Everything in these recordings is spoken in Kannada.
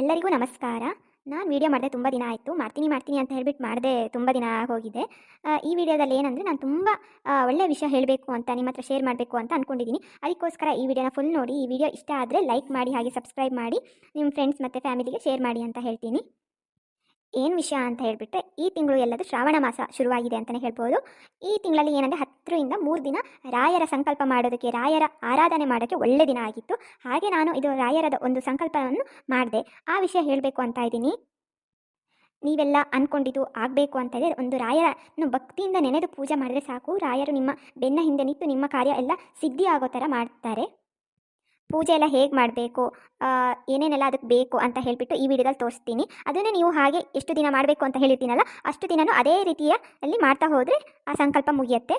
ಎಲ್ಲರಿಗೂ ನಮಸ್ಕಾರ. ನಾನು ವೀಡಿಯೋ ಮಾಡಿದೆ ತುಂಬ ದಿನ ಆಯಿತು. ಮಾಡ್ತೀನಿ ಮಾಡ್ತೀನಿ ಅಂತ ಹೇಳ್ಬಿಟ್ಟು ಮಾಡಿದೆ ತುಂಬ ದಿನ ಹೋಗಿದೆ ಈ ವಿಡಿಯೋದಲ್ಲಿ ಏನಂದರೆ ನಾನು ತುಂಬ ಒಳ್ಳೆಯ ವಿಷಯ ಹೇಳಬೇಕು ಅಂತ ನಿಮ್ಮ ಹತ್ರ ಶೇರ್ ಮಾಡಬೇಕು ಅಂತ ಅಂದ್ಕೊಂಡಿದ್ದೀನಿ ಅದಕ್ಕೋಸ್ಕರ ಈ ವಿಡಿಯೋನ ಫುಲ್ ನೋಡಿ, ಈ ವಿಡಿಯೋ ಇಷ್ಟ ಆದರೆ ಲೈಕ್ ಮಾಡಿ, ಹಾಗೆ ಸಬ್ಸ್ಕ್ರೈಬ್ ಮಾಡಿ ನಿಮ್ಮ ಫ್ರೆಂಡ್ಸ್ ಮತ್ತು ಫ್ಯಾಮಿಲಿಗೆ ಶೇರ್ ಮಾಡಿ ಅಂತ ಹೇಳ್ತೀನಿ. ಏನು ವಿಷಯ ಅಂತ ಹೇಳಿಬಿಟ್ರೆ, ಈ ತಿಂಗಳು ಎಲ್ಲದು ಶ್ರಾವಣ ಮಾಸ ಶುರುವಾಗಿದೆ ಅಂತಲೇ ಹೇಳ್ಬೋದು. ಈ ತಿಂಗಳಲ್ಲಿ ಏನಂದರೆ ಹತ್ತರಿಂದ ಮೂರು ದಿನ ರಾಯರ ಸಂಕಲ್ಪ ಮಾಡೋದಕ್ಕೆ, ರಾಯರ ಆರಾಧನೆ ಮಾಡೋಕ್ಕೆ ಒಳ್ಳೆ ದಿನ ಆಗಿತ್ತು. ಹಾಗೆ ನಾನು ಇದು ರಾಯರದ ಒಂದು ಸಂಕಲ್ಪವನ್ನು ಮಾಡಿದೆ. ಆ ವಿಷಯ ಹೇಳಬೇಕು ಅಂತ ಇದ್ದೀನಿ. ನೀವೆಲ್ಲ ಅಂದ್ಕೊಂಡಿದ್ದು ಆಗಬೇಕು ಅಂತ ಒಂದು ರಾಯರನ್ನು ಭಕ್ತಿಯಿಂದ ನೆನೆದು ಪೂಜೆ ಮಾಡಿದ್ರೆ ಸಾಕು. ರಾಯರು ನಿಮ್ಮ ಬೆನ್ನ ಹಿಂದೆ ನಿಂತು ನಿಮ್ಮ ಕಾರ್ಯ ಎಲ್ಲ ಸಿದ್ಧಿ ಆಗೋ ಥರ ಮಾಡ್ತಾರೆ. ಪೂಜೆ ಎಲ್ಲ ಹೇಗೆ ಮಾಡಬೇಕು ಏನೇನೆಲ್ಲ ಅದಕ್ಕೆ ಬೇಕು ಅಂತ ಹೇಳಿಬಿಟ್ಟು ಈ ವಿಡಿಯೋದಲ್ಲಿ ತೋರಿಸ್ತೀನಿ. ಅದನ್ನೇ ನೀವು ಹಾಗೆ ಎಷ್ಟು ದಿನ ಮಾಡಬೇಕು ಅಂತ ಹೇಳಿರ್ತೀನಲ್ಲ, ಅಷ್ಟು ದಿನವೂ ಅದೇ ರೀತಿಯ ಅಲ್ಲಿ ಮಾಡ್ತಾ ಹೋದರೆ ಆ ಸಂಕಲ್ಪ ಮುಗಿಯುತ್ತೆ.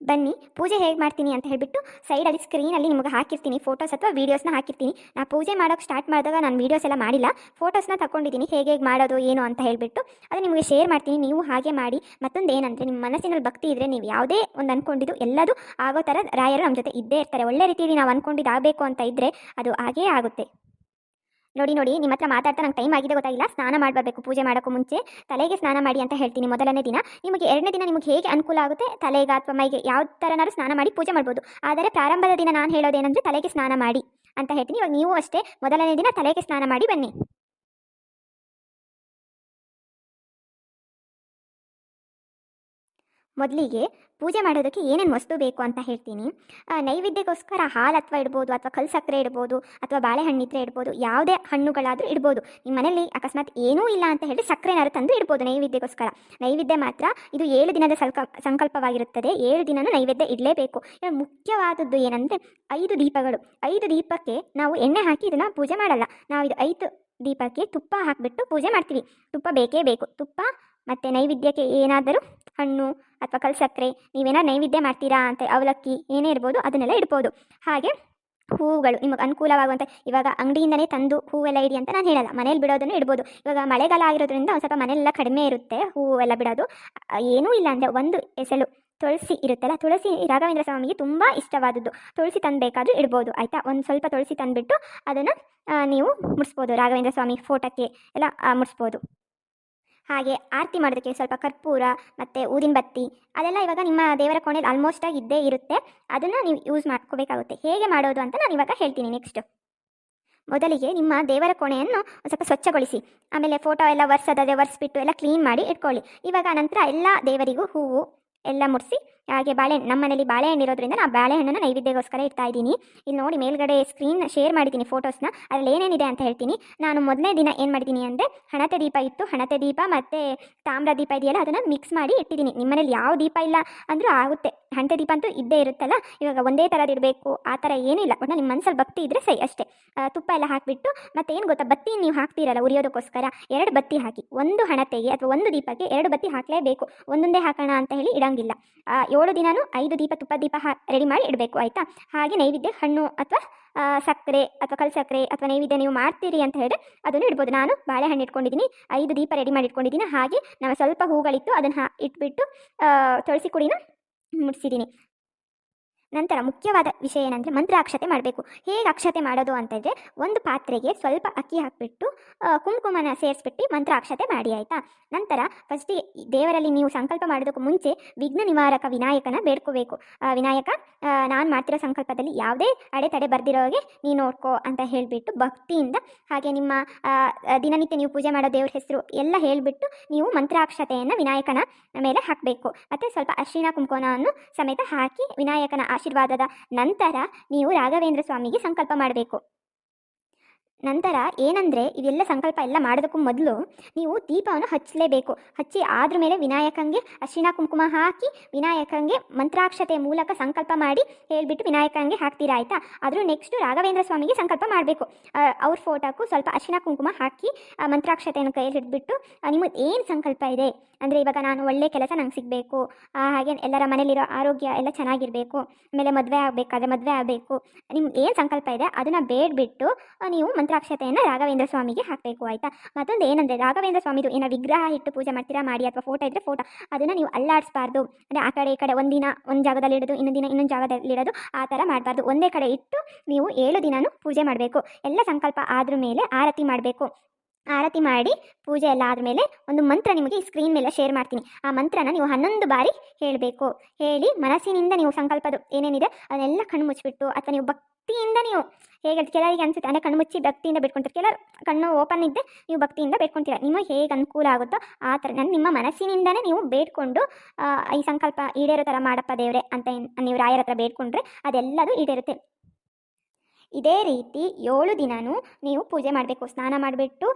ಬನ್ನಿ, ಪೂಜೆ ಹೇಗೆ ಮಾಡ್ತೀನಿ ಅಂತ ಹೇಳಿಬಿಟ್ಟು ಸೈಡಲ್ಲಿ ಸ್ಕ್ರೀನಲ್ಲಿ ನಿಮಗೆ ಹಾಕಿರ್ತೀನಿ ಫೋಟೋಸ್ ಅಥವಾ ವೀಡಿಯೋಸ್ನ ಹಾಕಿರ್ತೀನಿ. ನಾನು ಪೂಜೆ ಮಾಡೋಕ್ಕೆ ಸ್ಟಾರ್ಟ್ ಮಾಡಿದಾಗ ನಾನು ವೀಡಿಯೋಸ್ ಎಲ್ಲ ಮಾಡಿಲ್ಲ. ಫೋಟೋಸ್ನ ತಗೊಂಡಿದ್ದೀನಿ ಹೇಗೆ ಹೇಗೆ ಮಾಡೋದು, ಏನು ಅಂತ ಹೇಳಿಬಿಟ್ಟು. ಅದು ನಿಮಗೆ ಶೇರ್ ಮಾಡ್ತೀನಿ, ನೀವು ಹಾಗೆ ಮಾಡಿ. ಮತ್ತೊಂದು ಏನಂದರೆ ನಿಮ್ಮ ಮನಸ್ಸಿನಲ್ಲಿ ಭಕ್ತಿ ಇದ್ದರೆ ನೀವು ಯಾವುದೇ ಒಂದು ಅಂದ್ಕೊಂಡಿದ್ದು ಎಲ್ಲದೂ ಆಗೋ ಥರ ರಾಯರು ನಮ್ಮ ಜೊತೆ ಇದ್ದೇ ಇರ್ತಾರೆ. ಒಳ್ಳೆ ರೀತಿಯಲ್ಲಿ ನಾವು ಅಂದ್ಕೊಂಡಿದ್ದು ಆಗಬೇಕು ಅಂತ ಇದ್ದರೆ ಅದು ಹಾಗೇ ಆಗುತ್ತೆ. ನೋಡಿ ನೋಡಿ ನಿಮ್ಮ ಹತ್ರ ಮಾತಾಡ್ತಾ ನಂಗೆ ಟೈಮ್ ಆಗಿದೆ ಗೊತ್ತಾಗಿಲ್ಲ ಸ್ನಾನ ಮಾಡಬೇಕು ಪೂಜೆ ಮಾಡೋಕ್ಕೂ ಮುಂಚೆ. ತಲೆಗೆ ಸ್ನಾನ ಮಾಡಿ ಅಂತ ಹೇಳ್ತೀನಿ ಮೊದಲನೇ ದಿನ. ನಿಮಗೆ ಎರಡನೇ ದಿನ ನಿಮಗೆ ಹೇಗೆ ಅನುಕೂಲ ಆಗುತ್ತೆ? ತಲೆಗೆ ಅಥವಾ ಮೈಗೆ ಯಾವ ಥರನಾದ್ರೂ ಸ್ನಾನ ಮಾಡಿ ಪೂಜೆ ಮಾಡ್ಬೋದು. ಆದರೆ ಪ್ರಾರಂಭದ ದಿನ ನಾನು ಹೇಳೋದೇನೆಂದರೆ ತಲೆಗೆ ಸ್ನಾನ ಮಾಡಿ ಅಂತ ಹೇಳ್ತೀನಿ. ಇವಾಗ ನೀವು ಅಷ್ಟೇ ಮೊದಲನೇ ದಿನ ತಲೆಗೆ ಸ್ನಾನ ಮಾಡಿ ಬನ್ನಿ. ಮೊದಲಿಗೆ ಪೂಜೆ ಮಾಡೋದಕ್ಕೆ ಏನೇನು ವಸ್ತು ಬೇಕು ಅಂತ ಹೇಳ್ತೀನಿ. ನೈವೇದ್ಯಕ್ಕೋಸ್ಕರ ಹಾಲು ಅಥವಾ ಇಡ್ಬೋದು, ಅಥವಾ ಕಲ್ ಸಕ್ಕರೆ ಇಡ್ಬೋದು, ಅಥವಾ ಬಾಳೆಹಣ್ಣು ಇದ್ರೆ ಇಡ್ಬೋದು, ಯಾವುದೇ ಹಣ್ಣುಗಳಾದರೂ ಇಡ್ಬೋದು. ನಿಮ್ಮ ಮನೇಲಿ ಅಕಸ್ಮಾತ್ ಏನೂ ಇಲ್ಲ ಅಂತ ಹೇಳಿ ಸಕ್ಕರೆನಾರು ತಂದು ಇಡ್ಬೋದು ನೈವೇದ್ಯಕ್ಕೋಸ್ಕರ. ನೈವೇದ್ಯ ಮಾತ್ರ ಇದು ಏಳು ದಿನದ ಸಲ್ಕ ಸಂಕಲ್ಪವಾಗಿರುತ್ತದೆ. ಏಳು ದಿನನೂ ನೈವೇದ್ಯ ಇಡಲೇಬೇಕು. ಮುಖ್ಯವಾದದ್ದು ಏನಂದರೆ ಐದು ದೀಪಗಳು. ಐದು ದೀಪಕ್ಕೆ ನಾವು ಎಣ್ಣೆ ಹಾಕಿ ಇದನ್ನು ಪೂಜೆ ಮಾಡಲ್ಲ. ನಾವು ಇದು ಐದು ದೀಪಕ್ಕೆ ತುಪ್ಪ ಹಾಕಿಬಿಟ್ಟು ಪೂಜೆ ಮಾಡ್ತೀವಿ. ತುಪ್ಪ ಬೇಕೇ ಬೇಕು. ತುಪ್ಪ ಮತ್ತು ನೈವೇದ್ಯಕ್ಕೆ ಏನಾದರೂ ಹಣ್ಣು ಅಥವಾ ಕಲ್ ಸಕ್ಕರೆ ನೀವೇನೋ ನೈವೇದ್ಯ ಮಾಡ್ತೀರಾ ಅಂತ ಅವಲಕ್ಕಿ ಏನೇ ಇರ್ಬೋದು ಅದನ್ನೆಲ್ಲ ಇಡ್ಬೋದು. ಹಾಗೆ ಹೂವುಗಳು ನಿಮಗೆ ಅನುಕೂಲವಾಗುವಂಥ ಇವಾಗ ಅಂಗಡಿಯಿಂದನೇ ತಂದು ಹೂವೆಲ್ಲ ಇಡಿ ಅಂತ ನಾನು ಹೇಳಲ್ಲ. ಮನೇಲಿ ಬಿಡೋದನ್ನು ಇಡ್ಬೋದು. ಇವಾಗ ಮಳೆಗಾಲ ಆಗಿರೋದ್ರಿಂದ ಒಂದು ಸ್ವಲ್ಪ ಮನೆಯೆಲ್ಲ ಕಡಿಮೆ ಇರುತ್ತೆ ಹೂವೆಲ್ಲ ಬಿಡೋದು. ಏನೂ ಇಲ್ಲ ಅಂದರೆ ಒಂದು ಎಸಳು ತುಳಸಿ ಇರುತ್ತಲ್ಲ, ತುಳಸಿ ರಾಘವೇಂದ್ರ ಸ್ವಾಮಿಗೆ ತುಂಬ ಇಷ್ಟವಾದದ್ದು. ತುಳಸಿ ತಂದಬೇಕಾದ್ರೂ ಇಡ್ಬೋದು, ಆಯಿತಾ? ಒಂದು ಸ್ವಲ್ಪ ತುಳಸಿ ತಂದುಬಿಟ್ಟು ಅದನ್ನು ನೀವು ಮುಡಿಸ್ಬೋದು. ರಾಘವೇಂದ್ರ ಸ್ವಾಮಿ ಫೋಟೋಕ್ಕೆ ಎಲ್ಲ ಮುಡಿಸ್ಬೋದು. ಹಾಗೆ ಆರತಿ ಮಾಡೋದಕ್ಕೆ ಸ್ವಲ್ಪ ಕರ್ಪೂರ, ಮತ್ತು ಊದಿನ ಬತ್ತಿ, ಅದೆಲ್ಲ ಇವಾಗ ನಿಮ್ಮ ದೇವರ ಕೋಣೆಯಲ್ಲಿ ಆಲ್ಮೋಸ್ಟಾಗಿ ಇದ್ದೇ ಇರುತ್ತೆ. ಅದನ್ನು ನೀವು ಯೂಸ್ ಮಾಡ್ಕೋಬೇಕಾಗುತ್ತೆ. ಹೇಗೆ ಮಾಡೋದು ಅಂತ ನಾನು ಇವಾಗ ಹೇಳ್ತೀನಿ ನೆಕ್ಸ್ಟ್ ಮೊದಲಿಗೆ ನಿಮ್ಮ ದೇವರ ಕೋಣೆಯನ್ನು ಸ್ವಲ್ಪ ಸ್ವಚ್ಛಗೊಳಿಸಿ. ಆಮೇಲೆ ಫೋಟೋ ಎಲ್ಲ ಒರೆಸೋದಾದ್ರೆ ಒರೆಸ್ಬಿಟ್ಟು ಎಲ್ಲ ಕ್ಲೀನ್ ಮಾಡಿ ಇಟ್ಕೊಳ್ಳಿ. ಇವಾಗ ನಂತರ ಎಲ್ಲ ದೇವರಿಗೂ ಹೂವು ಎಲ್ಲ ಮುಡಿಸಿ ಹಾಗೆ ಬಾಳೆಹಣ್ಣು ನಮ್ಮ ಮನೇಲಿ ಬಾಳೆಹಣ್ಣು ಇರೋದ್ರಿಂದ ನಾನು ಬಾಳೆಹಣ್ಣನ್ನು ನೈವೇದ್ಯಗೋಸ್ಕರ ಇಡ್ತಾ ಇದ್ದೀನಿ. ಇಲ್ಲಿ ನೋಡಿ ಮೇಲ್ಗಡೆ ಸ್ಕ್ರೀನ್ ಶೇರ್ ಮಾಡಿದ್ದೀನಿ ಫೋಟೋಸ್ನ ಅದರಲ್ಲಿ ಏನೇನಿದೆ ಅಂತ ಹೇಳ್ತೀನಿ. ನಾನು ಮೊದಲನೇ ದಿನ ಏನು ಮಾಡಿದ್ದೀನಿ ಅಂದರೆ ಹಣತೆ ದೀಪ ಇತ್ತು. ಹಣತೆ ದೀಪ ಮತ್ತು ತಾಮ್ರ ದೀಪ ಇದೆಯಲ್ಲ, ಅದನ್ನು ಮಿಕ್ಸ್ ಮಾಡಿ ಇಟ್ಟಿದ್ದೀನಿ. ನಿಮ್ಮ ಮನೇಲಿ ಯಾವ ದೀಪ ಇಲ್ಲ ಅಂದರೂ ಆಗುತ್ತೆ. ಹಣತೆ ದೀಪ ಅಂತೂ ಇದ್ದೇ ಇರುತ್ತಲ್ಲ? ಇವಾಗ ಒಂದೇ ಥರದ್ದು ಇರಬೇಕು ಆ ಥರ ಏನಿಲ್ಲ ಒಟ್ಟು ನಿಮ್ಮ ಮನಸ್ಸಲ್ಲಿ ಭಕ್ತಿ ಇದ್ದರೆ ಸೈ ಅಷ್ಟೇ. ತುಪ್ಪ ಎಲ್ಲ ಹಾಕಿಬಿಟ್ಟು ಮತ್ತೆ ಏನು ಗೊತ್ತಾ? ಬತ್ತಿ ನೀವು ಹಾಕ್ತೀರಲ್ಲ ಉರಿಯೋದಕ್ಕೋಸ್ಕರ, ಎರಡು ಬತ್ತಿ ಹಾಕಿ. ಒಂದು ಹಣತೆಗೆ ಅಥವಾ ಒಂದು ದೀಪಕ್ಕೆ ಎರಡು ಬತ್ತಿ ಹಾಕಲೇಬೇಕು. ಒಂದೊಂದೇ ಹಾಕೋಣ ಅಂತ ಹೇಳಿ ಇಡಂಗಿಲ್ಲ. ಏಳು ದಿನಾನು ಐದು ದೀಪ, ತುಪ್ಪ, ದೀಪ ರೆಡಿ ಮಾಡಿ ಇಡಬೇಕು, ಆಯಿತಾ? ಹಾಗೆ ನೈವೇದ್ಯ, ಹಣ್ಣು ಅಥವಾ ಸಕ್ಕರೆ ಅಥವಾ ಕಲ್ ಸಕ್ಕರೆ ಅಥವಾ ನೈವೇದ್ಯ ನೀವು ಮಾಡ್ತೀರಿ ಅಂತ ಹೇಳಿ ಅದನ್ನು ಇಡ್ಬೋದು. ನಾನು ಬಾಳೆಹಣ್ಣು ಇಟ್ಕೊಂಡಿದ್ದೀನಿ, ಐದು ದೀಪ ರೆಡಿ ಮಾಡಿ ಇಟ್ಕೊಂಡಿದ್ದೀನಿ. ಹಾಗೆ ನಮ್ಮ ಸ್ವಲ್ಪ ಹೂಗಳಿತ್ತು, ಅದನ್ನು ಇಟ್ಬಿಟ್ಟು ತುಳಸಿ ಕುಡಿನ ಮುಡಿಸಿದ್ದೀನಿ. ನಂತರ ಮುಖ್ಯವಾದ ವಿಷಯ ಏನಂದರೆ ಮಂತ್ರ ಅಕ್ಷತೆ ಮಾಡಬೇಕು. ಹೇಗೆ ಅಕ್ಷತೆ ಮಾಡೋದು ಅಂತಂದರೆ ಒಂದು ಪಾತ್ರೆಗೆ ಸ್ವಲ್ಪ ಅಕ್ಕಿ ಹಾಕಿಬಿಟ್ಟು ಕುಂಕುಮನ ಸೇರಿಸ್ಬಿಟ್ಟು ಮಂತ್ರ ಅಕ್ಷತೆ ಮಾಡಿ, ಆಯಿತಾ? ನಂತರ ಫಸ್ಟಿಗೆ ದೇವರಲ್ಲಿ ನೀವು ಸಂಕಲ್ಪ ಮಾಡೋದಕ್ಕೂ ಮುಂಚೆ ವಿಘ್ನ ನಿವಾರಕ ವಿನಾಯಕನ ಬೇಡ್ಕೋಬೇಕು. ವಿನಾಯಕ ನಾನು ಮಾಡ್ತಿರೋ ಸಂಕಲ್ಪದಲ್ಲಿ ಯಾವುದೇ ಅಡೆತಡೆ ಬರ್ದಿರೋಗೆ ನೀ ನೋಡ್ಕೋ ಅಂತ ಹೇಳಿಬಿಟ್ಟು ಭಕ್ತಿಯಿಂದ ಹಾಗೆ ನಿಮ್ಮ ದಿನನಿತ್ಯ ನೀವು ಪೂಜೆ ಮಾಡೋ ದೇವ್ರ ಹೆಸರು ಎಲ್ಲ ಹೇಳಿಬಿಟ್ಟು ನೀವು ಮಂತ್ರಾಕ್ಷತೆಯನ್ನು ವಿನಾಯಕನ ಮೇಲೆ ಹಾಕಬೇಕು. ಮತ್ತು ಸ್ವಲ್ಪ ಅಶ್ವಿನ ಕುಂಕುಮವನ್ನು ಸಮೇತ ಹಾಕಿ ವಿನಾಯಕನ ಆಶೀರ್ವಾದದ ನಂತರ ನೀವು ರಾಘವೇಂದ್ರ ಸ್ವಾಮಿಗೆ ಸಂಕಲ್ಪ ಮಾಡಬೇಕು. ನಂತರ ಏನಂದರೆ ಇವೆಲ್ಲ ಸಂಕಲ್ಪ ಎಲ್ಲ ಮಾಡೋದಕ್ಕೂ ಮೊದಲು ನೀವು ದೀಪವನ್ನು ಹಚ್ಚಲೇಬೇಕು. ಹಚ್ಚಿ ಆದ್ರ ಮೇಲೆ ವಿನಾಯಕಂಗೆ ಅಶ್ವಿನ ಕುಂಕುಮ ಹಾಕಿ ವಿನಾಯಕಂಗೆ ಮಂತ್ರಾಕ್ಷತೆ ಮೂಲಕ ಸಂಕಲ್ಪ ಮಾಡಿ ಹೇಳಿಬಿಟ್ಟು ವಿನಾಯಕಂಗೆ ಹಾಕ್ತೀರಾ ಆಯಿತಾ? ಆದರೂ ನೆಕ್ಸ್ಟು ರಾಘವೇಂದ್ರ ಸ್ವಾಮಿಗೆ ಸಂಕಲ್ಪ ಮಾಡಬೇಕು. ಅವ್ರ ಫೋಟೋಕ್ಕೂ ಸ್ವಲ್ಪ ಅಶ್ವಿನ ಕುಂಕುಮ ಹಾಕಿ ಮಂತ್ರಾಕ್ಷತೆಯನ್ನು ಕೈಯಲ್ಲಿ ಹಿಡಿದ್ಬಿಟ್ಟು ನಿಮಗೆ ಏನು ಸಂಕಲ್ಪ ಇದೆ? ಅಂದರೆ ಇವಾಗ ನಾನು ಒಳ್ಳೆ ಕೆಲಸ ನಂಗೆ ಸಿಗಬೇಕು. ಹಾಗೆ ಎಲ್ಲರ ಮನೇಲಿರೋ ಆರೋಗ್ಯ ಎಲ್ಲ ಚೆನ್ನಾಗಿರಬೇಕು. ಆಮೇಲೆ ಮದುವೆ ಆಗಬೇಕಾದ್ರೆ ಮದುವೆ ಆಗಬೇಕು. ನಿಮ್ಗೆ ಏನು ಸಂಕಲ್ಪ ಇದೆ ಅದನ್ನು ಬೇಡ್ಬಿಟ್ಟು ನೀವು ಮಂತ್ರಾಕ್ಷತೆಯನ್ನು ರಾಘವೇಂದ್ರ ಸ್ವಾಮಿಗೆ ಹಾಕಬೇಕು, ಆಯಿತಾ? ಮತ್ತೊಂದು ಏನಂದರೆ, ರಾಘವೇಂದ್ರ ಸ್ವಾಮಿದು ಏನೋ ವಿಗ್ರಹ ಇಟ್ಟು ಪೂಜೆ ಮಾಡ್ತೀರಾ? ಮಾಡಿ ಅಥವಾ ಫೋಟೋ ಇದ್ದರೆ ಫೋಟೋ ಅದನ್ನು ನೀವು ಅಲ್ಲಾಡಿಸಬಾರ್ದು. ಅಂದರೆ ಆ ಕಡೆ ಈ ಕಡೆ ಒಂದಿನ ಒಂದು ಜಾಗದಲ್ಲಿ ಇಡೋದು, ಇನ್ನೊಂದು ದಿನ ಇನ್ನೊಂದು ಜಾಗದಲ್ಲಿ ಇಡೋದು, ಆ ಥರ ಮಾಡಬಾರ್ದು. ಒಂದೇ ಕಡೆ ಇಟ್ಟು ನೀವು ಏಳು ದಿನನೂ ಪೂಜೆ ಮಾಡಬೇಕು. ಎಲ್ಲ ಸಂಕಲ್ಪ ಆದ್ರ ಮೇಲೆ ಆರತಿ ಮಾಡಬೇಕು. ಆರತಿ ಮಾಡಿ ಪೂಜೆ ಎಲ್ಲ ಆದಮೇಲೆ ಒಂದು ಮಂತ್ರ ನಿಮಗೆ ಈ ಸ್ಕ್ರೀನ್ ಮೇಲೆ ಶೇರ್ ಮಾಡ್ತೀನಿ. ಆ ಮಂತ್ರನ ನೀವು ಹನ್ನೊಂದು ಬಾರಿ ಹೇಳಬೇಕು. ಹೇಳಿ ಮನಸ್ಸಿನಿಂದ ನೀವು ಸಂಕಲ್ಪದ. ಏನೇನಿದೆ ಅದನ್ನೆಲ್ಲ ಕಣ್ಣು ಮುಚ್ಚಿಬಿಟ್ಟು ಅಥವಾ ನೀವು ಭಕ್ತಿಯಿಂದ ನೀವು ಹೇಗೆ ಕೆಲವರಿಗೆ ಅನಿಸುತ್ತೆ. ಅಂದರೆ ಕಣ್ಣು ಮುಚ್ಚಿ ಭಕ್ತಿಯಿಂದ ಬೇಡ್ಕೊಂತಾರೆ. ಕೆಲವರು ಕಣ್ಣು ಓಪನ್ ಇದ್ದೆ ನೀವು ಭಕ್ತಿಯಿಂದ ಬೇಡ್ಕೊಂತೀರ. ನಿಮಗೆ ಹೇಗೆ ಅನುಕೂಲ ಆಗುತ್ತೋ ಆ ಥರ ನಾನು ನಿಮ್ಮ ಮನಸ್ಸಿನಿಂದನೇ ನೀವು ಬೇಡ್ಕೊಂಡು ಈ ಸಂಕಲ್ಪ ಈಡೇರೋ ಥರ ಮಾಡಪ್ಪ ದೇವ್ರೆ ಅಂತ ನೀವು ರಾಯರ ಹತ್ರ ಬೇಡ್ಕೊಂಡ್ರೆ ಅದೆಲ್ಲದೂ ಈಡೇರುತ್ತೆ. ಇದೇ ರೀತಿ ಏಳು ದಿನವೂ ನೀವು ಪೂಜೆ ಮಾಡಬೇಕು, ಸ್ನಾನ ಮಾಡಿಬಿಟ್ಟು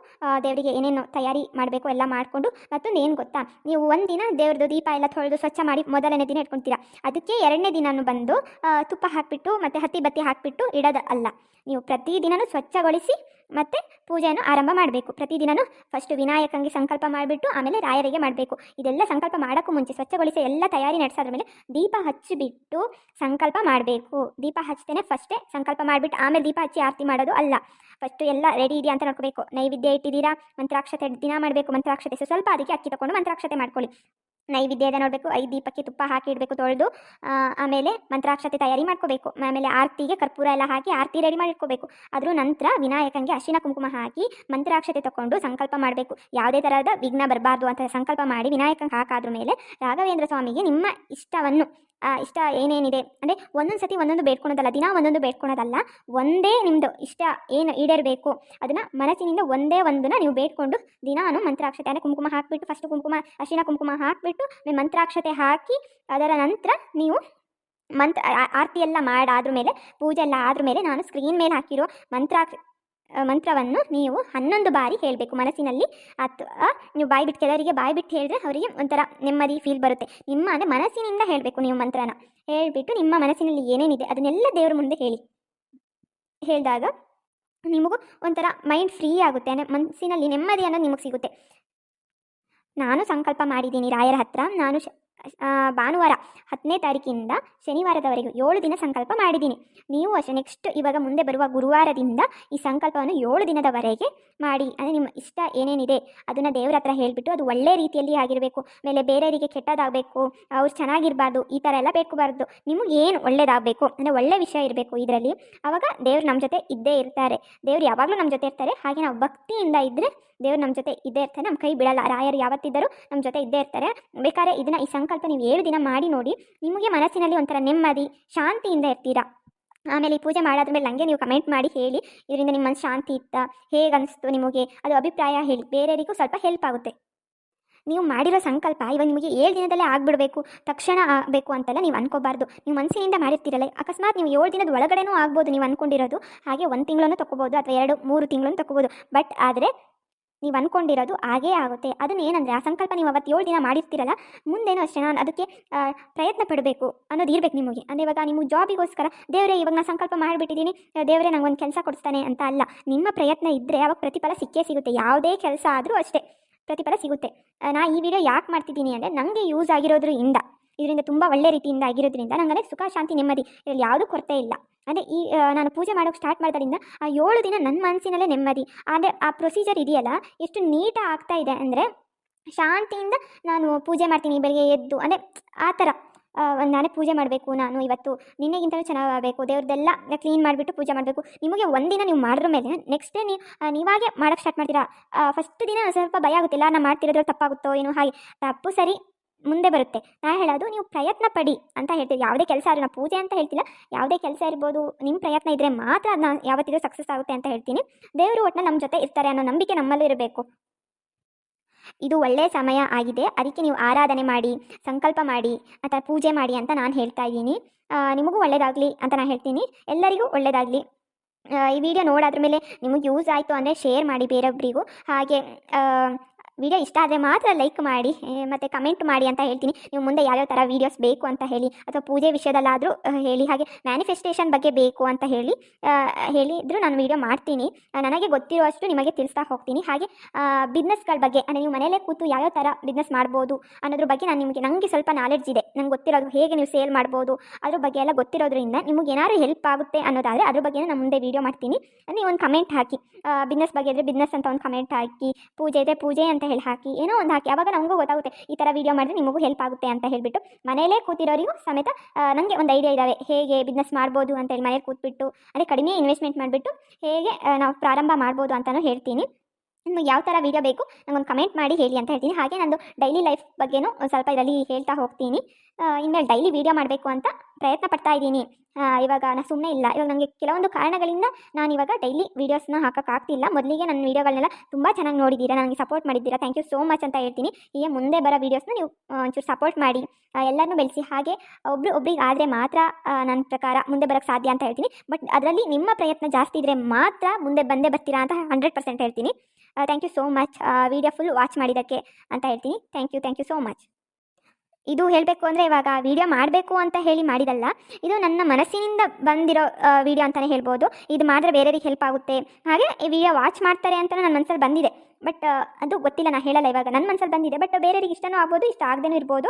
ದೇವರಿಗೆ ಏನೇನು ತಯಾರಿ ಮಾಡಬೇಕು, ಎಲ್ಲ ಮಾಡಿಕೊಂಡು, ಮತ್ತು ಏನು ಗೊತ್ತಾ? ನೀವು ಒಂದಿನ ದೇವ್ರದ್ದು ದೀಪ ಎಲ್ಲ ತೊಳೆದು ಸ್ವಚ್ಛ ಮಾಡಿ ಮೊದಲನೇ ದಿನ ಇಟ್ಕೊಳ್ತೀರಾ ಅದಕ್ಕೆ ಎರಡನೇ ದಿನನೂ ಬಂದು ತುಪ್ಪ ಹಾಕಿಬಿಟ್ಟು ಮತ್ತು ಹತ್ತಿ ಬತ್ತಿ ಹಾಕಿಬಿಟ್ಟು ಇಡೋದು ಅಲ್ಲ. ನೀವು ಪ್ರತಿದಿನನೂ ಸ್ವಚ್ಛಗೊಳಿಸಿ ಮತ್ತು ಪೂಜೆಯನ್ನು ಆರಂಭ ಮಾಡಬೇಕು. ಪ್ರತಿದಿನನೂ ಫಸ್ಟ್ ವಿನಾಯಕಂಗೆ ಸಂಕಲ್ಪ ಮಾಡಿಬಿಟ್ಟು ಆಮೇಲೆ ರಾಯರಿಗೆ ಮಾಡಬೇಕು. ಇದೆಲ್ಲ ಸಂಕಲ್ಪ ಮಾಡೋಕ್ಕೂ ಮುಂಚೆ, ಸ್ವಚ್ಛಗೊಳಿಸಿ ಎಲ್ಲ ತಯಾರಿ ನಡೆಸೋದ್ರ ಮೇಲೆ ದೀಪ ಹಚ್ಚಿಬಿಟ್ಟು ಸಂಕಲ್ಪ ಮಾಡಬೇಕು. ದೀಪ ಹಚ್ತೇನೆ ಫಸ್ಟೇ ಸಂಕಲ್ಪ ಮಾಡಿಬಿಟ್ಟು ಆಮೇಲೆ ದೀಪ ಹಚ್ಚಿ ಆರತಿ ಮಾಡೋದು ಅಲ್ಲ. ಫಸ್ಟು ಎಲ್ಲ ರೆಡಿ ಇದೆಯಾ ಅಂತ ನೋಡ್ಕೋಬೇಕು. ನೈವೇದ್ಯ ಇಟ್ಟಿದ್ದೀರಾ? ಮಂತ್ರಾಕ್ಷತೆ ದಿನ ಮಾಡಬೇಕು. ಮಂತ್ರಾಕ್ಷತೆ ಸ್ವಲ್ಪ ಅದಕ್ಕೆ ಅಕ್ಕಿ ತಗೊಂಡು ಮಂತ್ರಾಕ್ಷತೆ ಮಾಡ್ಕೊಳ್ಳಿ. ನೈವೇದ್ಯದ ನೋಡಬೇಕು. ಐದು ದೀಪಕ್ಕೆ ತುಪ್ಪ ಹಾಕಿ ಇಡಬೇಕು ತೊಳೆದು ಆಮೇಲೆ ಮಂತ್ರಾಕ್ಷತೆ ತಯಾರಿ ಮಾಡ್ಕೋಬೇಕು. ಆಮೇಲೆ ಆರತಿಗೆ ಕರ್ಪೂರ ಎಲ್ಲ ಹಾಕಿ ಆರತಿ ರೆಡಿ ಮಾಡಿ ಇಟ್ಕೋಬೇಕು ಅದ್ರ ನಂತರ ವಿನಾಯಕನಿಗೆ ಅಶ್ವಿನ ಕುಂಕುಮ ಹಾಕಿ ಮಂತ್ರಾಕ್ಷತೆ ತಗೊಂಡು ಸಂಕಲ್ಪ ಮಾಡಬೇಕು. ಯಾವುದೇ ಥರದ ವಿಘ್ನ ಬರಬಾರ್ದು ಅಂತ ಸಂಕಲ್ಪ ಮಾಡಿ ವಿನಾಯಕನಿಗೆ ಹಾಕಾದ್ರ ಮೇಲೆ ರಾಘವೇಂದ್ರ ಸ್ವಾಮಿಗೆ ನಿಮ್ಮ ಇಷ್ಟವನ್ನು ಇಷ್ಟ ಏನೇನಿದೆ? ಅಂದರೆ ಒಂದೊಂದು ಸತಿ ಒಂದೊಂದು ಬೇಡ್ಕೊಳೋದಲ್ಲ, ದಿನ ಒಂದೊಂದು ಬೇಡ್ಕೊಳೋದಲ್ಲ, ಒಂದೇ ನಿಮ್ಮದು ಇಷ್ಟ ಏನು ಈಡೇರಬೇಕು, ಅದನ್ನು ಮನಸ್ಸಿನಿಂದ ಒಂದೇ ಒಂದನ್ನು ನೀವು ಬೇಡ್ಕೊಂಡು ದಿನಾನು ಮಂತ್ರಾಕ್ಷತೆ, ಅಂದರೆ ಕುಂಕುಮ ಹಾಕಿಬಿಟ್ಟು ಫಸ್ಟ್ ಕುಂಕುಮ ಅರಿಶಿನ ಕುಂಕುಮ ಹಾಕಿಬಿಟ್ಟು ಮಂತ್ರಾಕ್ಷತೆ ಹಾಕಿ, ಅದರ ನಂತರ ನೀವು ಮಂತ್ರ ಆರತಿ ಎಲ್ಲ ಮಾಡಾದ್ರ ಮೇಲೆ, ಪೂಜೆ ಎಲ್ಲ ಆದ್ರ ಮೇಲೆ ನಾನು ಸ್ಕ್ರೀನ್ ಮೇಲೆ ಹಾಕಿರೋ ಮಂತ್ರಾಕ್ಷ ಮಂತ್ರವನ್ನು ನೀವು ಹನ್ನೊಂದು ಬಾರಿ ಹೇಳಬೇಕು. ಮನಸ್ಸಿನಲ್ಲಿ ಅಥವಾ ನೀವು ಬಾಯಿ ಬಿಟ್ಟು ಕೆಲವರಿಗೆ ಬಾಯಿ ಬಿಟ್ಟು ಹೇಳಿದ್ರೆ ಅವರಿಗೆ ಒಂಥರ ನೆಮ್ಮದಿ ಫೀಲ್ ಬರುತ್ತೆ. ನಿಮ್ಮ ಅಂದರೆ ಮನಸ್ಸಿನಿಂದ ಹೇಳಬೇಕು ನೀವು ಮಂತ್ರನ. ಹೇಳಿಬಿಟ್ಟು ನಿಮ್ಮ ಮನಸ್ಸಿನಲ್ಲಿ ಏನೇನಿದೆ ಅದನ್ನೆಲ್ಲ ದೇವರ ಮುಂದೆ ಹೇಳಿ. ಹೇಳಿದಾಗ ನಿಮಗೂ ಒಂಥರ ಮೈಂಡ್ ಫ್ರೀ ಆಗುತ್ತೆ. ಅಂದರೆ ಮನಸ್ಸಿನಲ್ಲಿ ನೆಮ್ಮದಿ ಅನ್ನೋದು ನಿಮಗೆ ಸಿಗುತ್ತೆ. ನಾನು ಸಂಕಲ್ಪ ಮಾಡಿದ್ದೀನಿ ರಾಯರ ಹತ್ರ. ನಾನು ಭಾನುವಾರ ಹತ್ತನೇ ತಾರೀಕಿಂದ ಶನಿವಾರದವರೆಗೂ ಏಳು ದಿನ ಸಂಕಲ್ಪ ಮಾಡಿದ್ದೀನಿ. ನೀವು ಅಷ್ಟೇ ನೆಕ್ಸ್ಟ್ ಇವಾಗ ಮುಂದೆ ಬರುವ ಗುರುವಾರದಿಂದ ಈ ಸಂಕಲ್ಪವನ್ನು ಏಳು ದಿನದವರೆಗೆ ಮಾಡಿ. ಅಂದರೆ ನಿಮ್ಮ ಇಷ್ಟ ಏನೇನಿದೆ ಅದನ್ನು ದೇವ್ರ ಹತ್ರ ಹೇಳಿಬಿಟ್ಟು ಅದು ಒಳ್ಳೆ ರೀತಿಯಲ್ಲಿ ಆಗಿರಬೇಕು. ಆಮೇಲೆ ಬೇರೆಯವರಿಗೆ ಕೆಟ್ಟದಾಗಬೇಕು, ಅವ್ರು ಚೆನ್ನಾಗಿರಬಾರ್ದು, ಈ ಥರ ಎಲ್ಲ ಬೇಡ್ಕೋಬಾರ್ದು ನಿಮಗೆ ಏನು ಒಳ್ಳೇದಾಗಬೇಕು? ಅಂದರೆ ಒಳ್ಳೆ ವಿಷಯ ಇರಬೇಕು ಇದರಲ್ಲಿ. ಆವಾಗ ದೇವ್ರು ನಮ್ಮ ಜೊತೆ ಇದ್ದೇ ಇರ್ತಾರೆ. ದೇವ್ರು ಯಾವಾಗಲೂ ನಮ್ಮ ಜೊತೆ ಇರ್ತಾರೆ. ಹಾಗೆ ನಾವು ಭಕ್ತಿಯಿಂದ ಇದ್ದರೆ ದೇವ್ರು ನಮ್ಮ ಜೊತೆ ಇದ್ದೇ ಇರ್ತಾರೆ. ನಮ್ಮ ಕೈ ಬಿಡಲ್ಲ ರಾಯರು ಯಾವತ್ತಿದ್ದರೂ ನಮ್ಮ ಜೊತೆ ಇದ್ದೇ ಇರ್ತಾರೆ. ಬೇಕಾದ್ರೆ ಇದನ್ನು ಈ ಸಂಕಲ್ಪ ನೀವು ಏಳು ದಿನ ಮಾಡಿ ನೋಡಿ, ನಿಮಗೆ ಮನಸ್ಸಿನಲ್ಲಿ ಒಂಥರ ನೆಮ್ಮದಿ, ಶಾಂತಿಯಿಂದ ಇರ್ತೀರಾ. ಆಮೇಲೆ ಈ ಪೂಜೆ ಮಾಡಾದ್ಮೇಲೆ ನನಗೆ ನೀವು ಕಮೆಂಟ್ ಮಾಡಿ ಹೇಳಿ, ಇದರಿಂದ ನಿಮ್ಮ ಶಾಂತಿ ಇತ್ತಾ, ಹೇಗೆ ಅನಿಸ್ತು ನಿಮಗೆ, ಅದು ಅಭಿಪ್ರಾಯ ಹೇಳಿ, ಬೇರೆಯವರಿಗೂ ಸ್ವಲ್ಪ ಹೆಲ್ಪ್ ಆಗುತ್ತೆ. ನೀವು ಮಾಡಿರೋ ಸಂಕಲ್ಪ ಇವಾಗ ನಿಮಗೆ ಏಳು ದಿನದಲ್ಲೇ ಆಗ್ಬಿಡಬೇಕು, ತಕ್ಷಣ ಆಗಬೇಕು ಅಂತೆಲ್ಲ ನೀವು ಅನ್ಕೋಬಾರ್ದು. ನೀವು ಮನಸ್ಸಿನಿಂದ ಮಾಡಿರ್ತೀರಲ್ಲ, ಅಕಸ್ಮಾತ್ ನೀವು ಏಳು ದಿನದ ಒಳಗಡೆನೂ ಆಗ್ಬೋದು ನೀವು ಅಂದ್ಕೊಂಡಿರೋದು ಹಾಗೆ ಒಂದು ತಿಂಗಳನ್ನು ತಗೋಬೋದು ಅಥವಾ ಎರಡು, ಮೂರು ತಿಂಗಳನ್ನು ತಗೋಬೋದು ಬಟ್ ಆದರೆ ನೀವು ಅಂದ್ಕೊಂಡಿರೋದು ಹಾಗೇ ಆಗುತ್ತೆ. ಅದನ್ನ ಏನಂದರೆ, ಆ ಸಂಕಲ್ಪ ನೀವು ಅವತ್ತು ಏಳು ದಿನ ಮಾಡಿರ್ತೀರಲ್ಲ, ಮುಂದೇನು ಅಷ್ಟೇ ನಾನು ಅದಕ್ಕೆ ಪ್ರಯತ್ನ ಪಡಬೇಕು ಅನ್ನೋದು ಇರಬೇಕು ನಿಮಗೆ. ಅಂದರೆ ಇವಾಗ ನಿಮ್ಮ ಜಾಬಿಗೋಸ್ಕರ ದೇವರೇ, ಇವಾಗ ನಾನು ಸಂಕಲ್ಪ ಮಾಡಿಬಿಟ್ಟಿದ್ದೀನಿ, ದೇವರೇ ನಂಗೆ ಒಂದು ಕೆಲಸ ಕೊಡಿಸ್ತಾನೆ ಅಂತ ಅಲ್ಲ. ನಿಮ್ಮ ಪ್ರಯತ್ನ ಇದ್ದರೆ ಅವಾಗ ಪ್ರತಿಫಲ ಸಿಕ್ಕೇ ಸಿಗುತ್ತೆ. ಯಾವುದೇ ಕೆಲಸ ಆದರೂ ಅಷ್ಟೇ ಪ್ರತಿಫಲ ಸಿಗುತ್ತೆ. ನಾ ಈ ವಿಡಿಯೋ ಯಾಕೆ ಮಾಡ್ತಿದ್ದೀನಿ ಅಂದರೆ ನನಗೆ ಯೂಸ್ ಆಗಿರೋದ್ರಿಂದ, ಇದರಿಂದ ತುಂಬ ಒಳ್ಳೆ ರೀತಿಯಿಂದ ಆಗಿರೋದ್ರಿಂದ ನನಗೆ ಸುಖ, ಶಾಂತಿ, ನೆಮ್ಮದಿ, ಇದರಲ್ಲಿ ಯಾವುದೂ ಕೊರತೆ ಇಲ್ಲ. ಅಂದರೆ ಈ ನಾನು ಪೂಜೆ ಮಾಡೋಕ್ಕೆ ಸ್ಟಾರ್ಟ್ ಮಾಡೋದರಿಂದ ಆ, ಏಳು ದಿನ ನನ್ನ ಮನಸ್ಸಿನಲ್ಲೇ ನೆಮ್ಮದಿ. ಅಂದರೆ ಆ ಪ್ರೊಸೀಜರ್ ಇದೆಯಲ್ಲ, ಎಷ್ಟು ನೀಟಾಗಿ ಆಗ್ತಾ ಇದೆ ಅಂದರೆ, ಶಾಂತಿಯಿಂದ ನಾನು ಪೂಜೆ ಮಾಡ್ತೀನಿ, ಬೆಳಗ್ಗೆ ಎದ್ದು, ಅಂದರೆ ಆ ಥರ. ನಾನೇ ಪೂಜೆ ಮಾಡಬೇಕು ನಾನು ಇವತ್ತು. ನಿನ್ನೆಗಿಂತಲೂ ಚೆನ್ನಾಗಬೇಕು, ದೇವ್ರದ್ದೆಲ್ಲ ಕ್ಲೀನ್ ಮಾಡಿಬಿಟ್ಟು ಪೂಜೆ ಮಾಡಬೇಕು. ನಿಮಗೆ ಒಂದಿನ ನೀವು ಮಾಡಿದ್ರ ಮೇಲೆ ನೆಕ್ಸ್ಟ್ ಡೇ ನೀವು ನೀವಾಗೆ ಮಾಡೋಕ್ಕೆ ಸ್ಟಾರ್ಟ್ ಮಾಡ್ತೀರಾ? ಫಸ್ಟ್ ದಿನ ಸ್ವಲ್ಪ ಭಯ ಆಗುತ್ತಿಲ್ಲ ನಾನು ಮಾಡ್ತಿರೋದ್ರಲ್ಲಿ ತಪ್ಪಾಗುತ್ತೋ, ಏನೋ ಹಾಗೆ. ತಪ್ಪು ಸರಿ ಮುಂದೆ ಬರುತ್ತೆ. ನಾ ಹೇಳೋದು ನೀವು ಪ್ರಯತ್ನ ಪಡಿ ಅಂತ ಹೇಳ್ತೀವಿ. ಯಾವುದೇ ಕೆಲಸ ಆದರೂ ನಾನು ಪೂಜೆ ಅಂತ ಹೇಳ್ತಿಲ್ಲ. ಯಾವುದೇ ಕೆಲಸ ಇರ್ಬೋದು ನಿಮ್ಮ ಪ್ರಯತ್ನ ಇದ್ದರೆ ಮಾತ್ರ ಅದನ್ನ ಯಾವತ್ತಿಗೂ ಸಕ್ಸಸ್ ಆಗುತ್ತೆ ಅಂತ ಹೇಳ್ತೀನಿ. ದೇವರು ಒಟ್ಟಿನ ನಮ್ಮ ಜೊತೆ ಇರ್ತಾರೆ ಅನ್ನೋ ನಂಬಿಕೆ ನಮ್ಮಲ್ಲೂ ಇರಬೇಕು. ಇದು ಒಳ್ಳೆಯ ಸಮಯ ಆಗಿದೆ. ಅದಕ್ಕೆ ನೀವು ಆರಾಧನೆ ಮಾಡಿ, ಸಂಕಲ್ಪ ಮಾಡಿ ಅಥವಾ ಪೂಜೆ ಮಾಡಿ ಅಂತ ನಾನು ಹೇಳ್ತಾ ಇದ್ದೀನಿ. ನಿಮಗೂ ಒಳ್ಳೆಯದಾಗಲಿ ಅಂತ ನಾನು ಹೇಳ್ತೀನಿ. ಎಲ್ಲರಿಗೂ ಒಳ್ಳೆಯದಾಗಲಿ ಈ ವಿಡಿಯೋ ನೋಡಾದ್ರ ಮೇಲೆ ನಿಮಗೆ ಯೂಸ್ ಆಯಿತು ಅಂದರೆ ಶೇರ್ ಮಾಡಿ ಬೇರೊಬ್ಬರಿಗೂ ಹಾಗೆ ವಿಡಿಯೋ ಇಷ್ಟ ಆದರೆ ಮಾತ್ರ ಲೈಕ್ ಮಾಡಿ ಮತ್ತು ಕಮೆಂಟ್ ಮಾಡಿ ಅಂತ ಹೇಳ್ತೀನಿ. ನೀವು ಮುಂದೆ ಯಾವ್ಯಾವ ಥರ ವೀಡಿಯೋಸ್ ಬೇಕು ಅಂತ ಹೇಳಿ, ಅಥವಾ ಪೂಜೆ ವಿಷಯದಲ್ಲಾದರೂ ಹೇಳಿ, ಹಾಗೆ ಮ್ಯಾನಿಫೆಸ್ಟೇಷನ್ ಬಗ್ಗೆ ಬೇಕು ಅಂತ ಹೇಳಿ ಹೇಳಿದ್ರು ನಾನು ವೀಡಿಯೋ ಮಾಡ್ತೀನಿ. ನನಗೆ ಗೊತ್ತಿರುವಷ್ಟು ನಿಮಗೆ ತಿಳಿಸ್ತಾ ಹೋಗ್ತೀನಿ. ಹಾಗೆ ಬಿಸ್ನೆಸ್ಗಳ ಬಗ್ಗೆ, ಅಂದರೆ ನೀವು ಮನೆಯಲ್ಲೇ ಕೂತು ಯಾವ್ಯಾವ ಥರ ಬಿಸ್ನೆಸ್ ಮಾಡ್ಬೋದು ಅನ್ನೋದ್ರ ಬಗ್ಗೆ ನಾನು ನಿಮಗೆ ನನಗೆ ಸ್ವಲ್ಪ ನಾಲೆಡ್ಜ್ ಇದೆ. ನಂಗೆ ಗೊತ್ತಿರೋದು ಹೇಗೆ ನೀವು ಸೇಲ್ ಮಾಡ್ಬೋದು, ಅದ್ರ ಬಗ್ಗೆ ಎಲ್ಲ ಗೊತ್ತಿರೋದ್ರಿಂದ ನಿಮಗೆ ಏನಾದ್ರು ಹೆಲ್ಪ್ ಆಗುತ್ತೆ ಅನ್ನೋದಾದರೆ ಅದ್ರ ಬಗ್ಗೆ ನಾನು ಮುಂದೆ ವೀಡಿಯೋ ಮಾಡ್ತೀನಿ. ನೀವು ಒಂದು ಕಮೆಂಟ್ ಹಾಕಿ ಬಿಸ್ನೆಸ್ ಬಗ್ಗೆ ಇದ್ರೆ ಬಿಸ್ನೆಸ್ ಅಂತ ಒಂದು ಕಮೆಂಟ್ ಹಾಕಿ, ಪೂಜೆ ಇದೆ ಪೂಜೆ ಅಂತ ಹೇಳಿ ಹಾಕಿ, ಏನೋ ಒಂದು ಹಾಕಿ. ಆವಾಗ ನಮಗೂ ಗೊತ್ತಾಗುತ್ತೆ, ಈ ಥರ ವೀಡಿಯೋ ಮಾಡಿದ್ರೆ ನಿಮಗೂ ಹೆಲ್ಪ್ ಆಗುತ್ತೆ ಅಂತ ಹೇಳಿಬಿಟ್ಟು ಮನೆಯಲ್ಲೇ ಕೂತಿರೋರಿಗೂ ಸಮೇತ ನನಗೆ ಒಂದು ಐಡಿಯಾ ಇದ್ದಾವೆ ಹೇಗೆ ಬಿಸ್ನೆಸ್ ಮಾಡ್ಬೋದು ಅಂತ ಹೇಳಿ ಮನೇಲಿ ಕೂತ್ಬಿಟ್ಟು ಅದೇ ಕಡಿಮೆ ಇನ್ವೆಸ್ಟ್ಮೆಂಟ್ ಮಾಡಿಬಿಟ್ಟು ಹೇಗೆ ನಾವು ಪ್ರಾರಂಭ ಮಾಡ್ಬೋದು ಅಂತಲೂ ಹೇಳ್ತೀನಿ. ನಿಮಗೆ ಯಾವ ಥರ ವೀಡಿಯೋ ಬೇಕು, ನಂಗೊಂದು ಕಮೆಂಟ್ ಮಾಡಿ ಹೇಳಿ ಅಂತ ಹೇಳ್ತೀನಿ. ಹಾಗೆ ನಂದು ಡೈಲಿ ಲೈಫ್ ಬಗ್ಗೆನೂ ಸ್ವಲ್ಪ ಇದರಲ್ಲಿ ಹೇಳ್ತಾ ಹೋಗ್ತೀನಿ. ಇನ್ಮೇಲೆ ಡೈಲಿ ವೀಡಿಯೋ ಮಾಡಬೇಕು ಅಂತ ಪ್ರಯತ್ನ ಪಡ್ತಾ ಇದ್ದೀನಿ. ಇವಾಗ ನಾನು ಸುಮ್ಮನೆ ಇಲ್ಲ. ಇವಾಗ ನನಗೆ ಕೆಲವೊಂದು ಕಾರಣಗಳಿಂದ ನಾನು ಇವಾಗ ಡೈಲಿ ವೀಡಿಯೋಸ್ನ ಹಾಕೋಕ್ಕಾಗ್ತಿಲ್ಲ ಮೊದಲಿಗೆ ನನ್ನ ವೀಡಿಯೋಗಳನ್ನೆಲ್ಲ ತುಂಬ ಚೆನ್ನಾಗಿ ನೋಡಿದ್ದೀರಾ ನನಗೆ ಸಪೋರ್ಟ್ ಮಾಡಿದ್ದೀರಾ ಥ್ಯಾಂಕ್ ಯು ಸೋ ಮಚ್ ಅಂತ ಹೇಳ್ತೀನಿ. ಹೀಗೆ ಮುಂದೆ ಬರೋ ವೀಡಿಯೋಸ್ನ ನೀವು ಒಂಚೂರು ಸಪೋರ್ಟ್ ಮಾಡಿ. ಎಲ್ಲರನ್ನೂ ಬೆಳೆಸಿ. ಹಾಗೆ ಒಬ್ರು, ಒಬ್ರಿಗೆ ಆದರೆ ಮಾತ್ರ ನನ್ನ ಪ್ರಕಾರ ಮುಂದೆ ಬರೋಕ್ಕೆ ಸಾಧ್ಯ ಅಂತ ಹೇಳ್ತೀನಿ. ಬಟ್ ಅದರಲ್ಲಿ ನಿಮ್ಮ ಪ್ರಯತ್ನ ಜಾಸ್ತಿ ಇದ್ದರೆ ಮಾತ್ರ ಮುಂದೆ ಬಂದೇ ಬರ್ತೀರಾ ಅಂತ ಹಂಡ್ರೆಡ್ ಪರ್ಸೆಂಟ್ ಹೇಳ್ತೀನಿ. Thank you so much video full watch ಮಾಡಿದ್ದಕ್ಕೆ ಅಂತ ಹೇಳ್ತೀನಿ. Thank you thank you so much ಇದು ಹೇಳಬೇಕು ಅಂದರೆ ಇವಾಗ ವಿಡಿಯೋ ಮಾಡಬೇಕು ಅಂತ ಹೇಳಿ ಮಾಡಿದಲ್ಲ, ಇದು ನನ್ನ ಮನಸ್ಸಿನಿಂದ ಬಂದಿರೋ ವಿಡಿಯೋ ಅಂತಲೇ ಹೇಳ್ಬೋದು. ಇದು ಮಾಡಿದ್ರೆ ಬೇರೆಯವ್ರಿಗೆ ಹೆಲ್ಪ್ ಆಗುತ್ತೆ. ಹಾಗೆ ಈ ವಿಡಿಯೋ ವಾಚ್ ಮಾಡ್ತಾರೆ ಅಂತ ನನ್ನ ಮನಸ್ಸಲ್ಲಿ ಬಂದಿದೆ. ಬಟ್ ಅದು ಗೊತ್ತಿಲ್ಲ ನಾನು ಹೇಳಲ್ಲ ಇವಾಗ. ನನ್ನ ಮನಸ್ಸಲ್ಲಿ ಬಂದಿದೆ. ಬಟ್ ಬೇರೆಯವ್ರಿಗೆ ಇಷ್ಟನೂ ಆಗ್ಬೋದು, ಇಷ್ಟ ಆಗದೇನೂ ಇರ್ಬೋದು.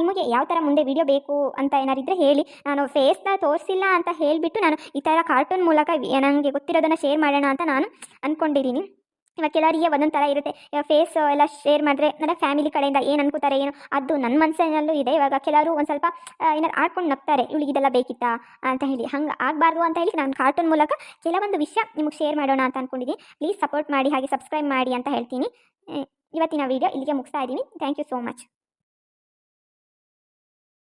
ನಿಮಗೆ ಯಾವ ಥರ ಮುಂದೆ ವಿಡಿಯೋ ಬೇಕು ಅಂತ ಏನಾರಿದ್ರೆ ಹೇಳಿ. ನಾನು ಫೇಸ್ನ ತೋರಿಸಿಲ್ಲ ಅಂತ ಹೇಳಿಬಿಟ್ಟು ನಾನು ಈ ಥರ ಕಾರ್ಟೂನ್ ಮೂಲಕ ನನಗೆ ಗೊತ್ತಿರೋದನ್ನು ಶೇರ್ ಮಾಡೋಣ ಅಂತ ನಾನು ಅಂದ್ಕೊಂಡಿದ್ದೀನಿ ಇವಾಗ ಕೆಲವರಿಗೆ ಒಂದೊಂದು ಥರ ಇರುತ್ತೆ. ಇವಾಗ ಫೇಸ್ ಎಲ್ಲ ಶೇರ್ ಮಾಡಿದ್ರೆ ನನ್ನ ಫ್ಯಾಮಿಲಿ ಕಡೆಯಿಂದ ಏನು ಅನ್ಕೋತಾರೆ ಏನು, ಅದು ನನ್ನ ಮನಸ್ಸಿನಲ್ಲೂ ಇದೆ. ಇವಾಗ ಕೆಲವರು ಒಂದು ಸ್ವಲ್ಪ ಏನಾರು ಆಡ್ಕೊಂಡು ನಗ್ತಾರೆ ಇವಳಿಗೆ ಇದೆಲ್ಲ ಬೇಕಿತ್ತಾ? ಅಂತ ಹೇಳಿ. ಹಂಗೆ ಆಗಬಾರ್ದು ಅಂತ ಹೇಳಿ ನಾನು ಕಾರ್ಟೂನ್ ಮೂಲಕ ಕೆಲವೊಂದು ವಿಷಯ ನಿಮಗೆ ಶೇರ್ ಮಾಡೋಣ ಅಂತ ಅಂದ್ಕೊಂಡಿದ್ದೀನಿ ಪ್ಲೀಸ್ ಸಪೋರ್ಟ್ ಮಾಡಿ, ಹಾಗೆ ಸಬ್ಸ್ಕ್ರೈಬ್ ಮಾಡಿ ಅಂತ ಹೇಳ್ತೀನಿ. ಇವತ್ತಿನ ವೀಡಿಯೋ ಇಲ್ಲಿಗೆ ಮುಗಿಸ್ತಾ ಇದ್ದೀನಿ. Thank you so much